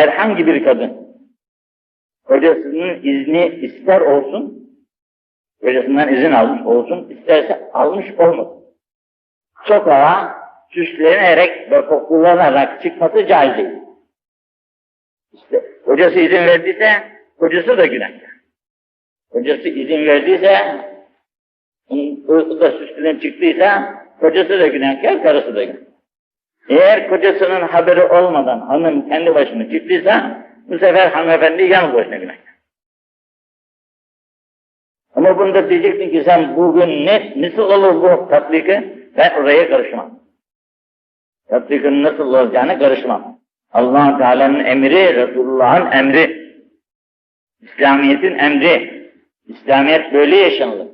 herhangi bir kadın kocasının izni ister olsun, kocasından izin almış olsun, isterse almış olmasın. Sokağa süslenerek ve kokulanarak çıkması caiz değil. İşte kocası izin verdiyse, kocası da günahkar. Kocası izin verdiyse, o da süslenip çıktıysa, kocası da günahkar, karısı da günahkar. Eğer kocasının haberi olmadan hanım kendi başına çıktıysa, bu sefer hanımefendi yalnız başına günahkar. Ama bunda diyeceksin ki sen bugün ne, nasıl olur bu tatbiki? Ben oraya karışmam. Tatbikin nasıl olacağını karışmam. allah Teala'nın emri, Resulullah'ın emri. İslamiyet'in emri. İslamiyet böyle yaşanılır.